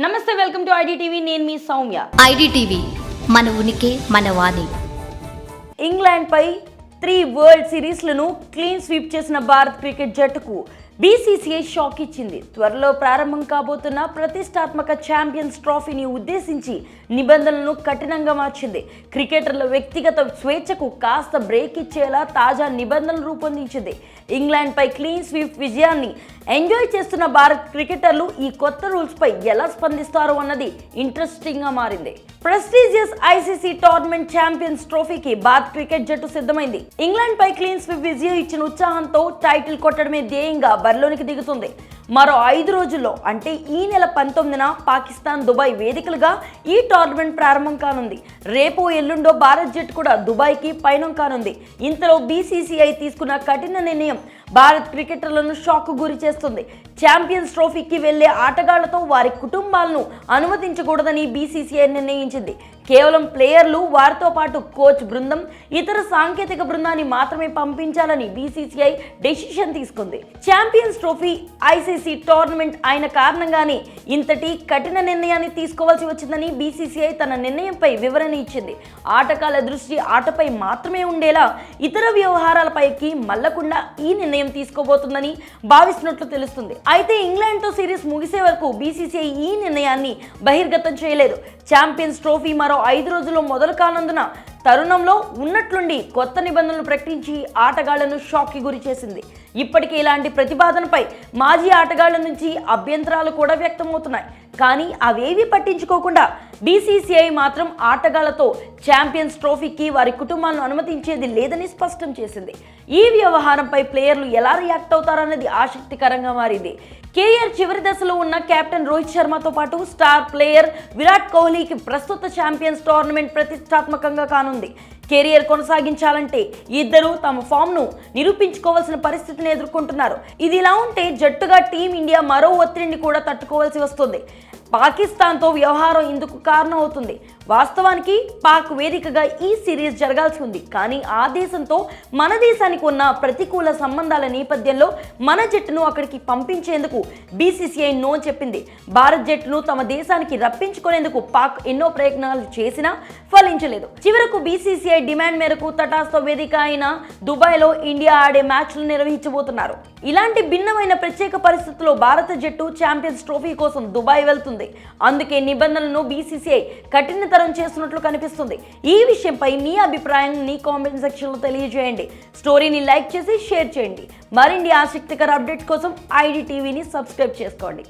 నమస్తే welcome to IDTV. నేను మీ Soumya. IDTV మన ఉనికి మన వాణి. ఇంగ్లాండ్పై త్రీ వరల్డ్ సిరీస్లను క్లీన్ స్వీప్ చేసిన భారత్ క్రికెట్ జట్టుకు బీసీసీఐ షాక్ ఇచ్చింది. త్వరలో ప్రారంభం కాబోతున్న ప్రతిష్టాత్మక ఛాంపియన్స్ ట్రోఫీని ఉద్దేశించి నిబంధనలను కఠినంగా మార్చింది. క్రికెటర్ల వ్యక్తిగత స్వేచ్ఛకు కాస్త బ్రేక్ ఇచ్చేలా తాజా నిబంధనలు రూపొందించింది. ఇంగ్లాండ్పై క్లీన్ స్వీప్ విజయాన్ని ఎంజాయ్ చేస్తున్న భారత్ క్రికెటర్లు ఈ కొత్త రూల్స్పై ఎలా స్పందిస్తారో అన్నది ఇంట్రెస్టింగ్గా మారింది. ప్రెస్టీజియస్ ఐసీసీ టోర్నమెంట్ ఛాంపియన్స్ ట్రోఫీకి భారత్ క్రికెట్ జట్టు సిద్ధమైంది. ఇంగ్లాండ్ పై క్లీన్ స్వీప్ విజయం ఇచ్చిన ఉత్సాహంతో టైటిల్ కొట్టడమే ధ్యేయంగా బరిలోనికి దిగుతుంది. మరో ఐదు రోజుల్లో అంటే ఈ నెల పంతొమ్మిదిన పాకిస్తాన్ దుబాయ్ వేదికలుగా ఈ టోర్నమెంట్ ప్రారంభం కానుంది. రేపు ఎల్లుండో భారత్ జట్టు కూడా దుబాయ్కి పయనం కానుంది. ఇంతలో బీసీసీఐ తీసుకున్న కఠిన నిర్ణయం భారత్ క్రికెటర్లను షాక్ గురి చేస్తుంది. ఛాంపియన్స్ ట్రోఫీకి వెళ్ళే ఆటగాళ్ళతో వారి కుటుంబాలను అనుమతించకూడదని బీసీసీఐ నిర్ణయించింది. కేవలం ప్లేయర్లు వారితో పాటు కోచ్ బృందం ఇతర సాంకేతిక బృందాన్ని మాత్రమే పంపించాలని బీసీసీఐ డెసిషన్ తీసుకుంది. ఛాంపియన్స్ ట్రోఫీ ఐసీసీ టోర్నమెంట్ అయిన కారణంగానే ఇంతటి కఠిన నిర్ణయాన్ని తీసుకోవాల్సి వచ్చిందని బీసీసీఐ తన నిర్ణయంపై వివరణ ఇచ్చింది. ఆటగాళ్ళ దృష్టి ఆటపై మాత్రమే ఉండేలా ఇతర వ్యవహారాలపైకి మల్లకుండా ఈ నిర్ణయం తీసుకోబోతుందని భావిస్తున్నట్లు తెలుస్తుంది. అయితే ఇంగ్లాండ్తో సిరీస్ ముగిసే వరకు బీసీసీఐ ఈ నిర్ణయాన్ని బహిర్గతం చేయలేదు. ఛాంపియన్స్ ట్రోఫీ మరో ఐదు రోజుల్లో మొదలు కానందున తరుణంలో ఉన్నట్లుండి కొత్త నిబంధనలు ప్రకటించి ఆటగాళ్ళను షాక్కి గురి చేసింది. ఇప్పటికే ఇలాంటి ప్రతిపాదనపై మాజీ ఆటగాళ్ళ నుంచి అభ్యంతరాలు కూడా వ్యక్తమవుతున్నాయి. కానీ అవేవి పట్టించుకోకుండా బీసీసీఐ మాత్రం ఆటగాళ్ళతో ఛాంపియన్స్ ట్రోఫీకి వారి కుటుంబాలను అనుమతించేది లేదని స్పష్టం చేసింది. ఈ వ్యవహారంపై ప్లేయర్లు ఎలా రియాక్ట్ అవుతారన్నది ఆసక్తికరంగా మారింది. కేఆర్ చివరి దశలో ఉన్న కెప్టెన్ రోహిత్ శర్మతో పాటు స్టార్ ప్లేయర్ విరాట్ కోహ్లీకి ప్రస్తుత ఛాంపియన్స్ టోర్నమెంట్ ప్రతిష్టాత్మకంగా కానుంది. కెరియర్ కొనసాగించాలంటే ఇద్దరు తమ ఫామ్ను నిరూపించుకోవాల్సిన పరిస్థితిని ఎదుర్కొంటున్నారు. ఇది ఇలా ఉంటే జట్టుగా టీమిండియా మరో ఒత్తిడిని కూడా తట్టుకోవాల్సి వస్తుంది. పాకిస్తాన్తో వ్యవహారం ఇందుకు కారణం అవుతుంది వాస్తవానికి పాక్ వేదికగా ఈ సిరీస్ జరగాల్సి ఉంది. కానీ ఆ దేశంతో మన దేశానికి ఉన్న ప్రతికూల సంబంధాల నేపథ్యంలో మన జట్టును అక్కడికి పంపించేందుకు బీసీసీఐ నో చెప్పింది. భారత్ జట్టును తమ దేశానికి రప్పించుకునేందుకు పాక్ ఎన్నో ప్రయత్నాలు చేసినా ఫలించలేదు. చివరకు బీసీసీఐ డిమాండ్ మేరకు తటాస్తో వేదిక అయిన దుబాయ్లో ఇండియా ఆడే మ్యాచ్లు నిర్వహించబోతున్నారు. ఇలాంటి భిన్నమైన ప్రత్యేక పరిస్థితుల్లో భారత జట్టు ఛాంపియన్స్ ట్రోఫీ కోసం దుబాయ్ వెళ్తుంది. అందుకే నిబంధనలను బీసీసీఐ కఠినతరం చేస్తున్నట్లు కనిపిస్తుంది. ఈ విషయంపై మీ అభిప్రాయం నీ కామెంట్ సెక్షన్లో తెలియజేయండి. స్టోరీని లైక్ చేసి షేర్ చేయండి. మరిన్ని ఆసక్తికర అప్డేట్స్ కోసం ఐడి టీవీని సబ్స్క్రైబ్ చేసుకోండి.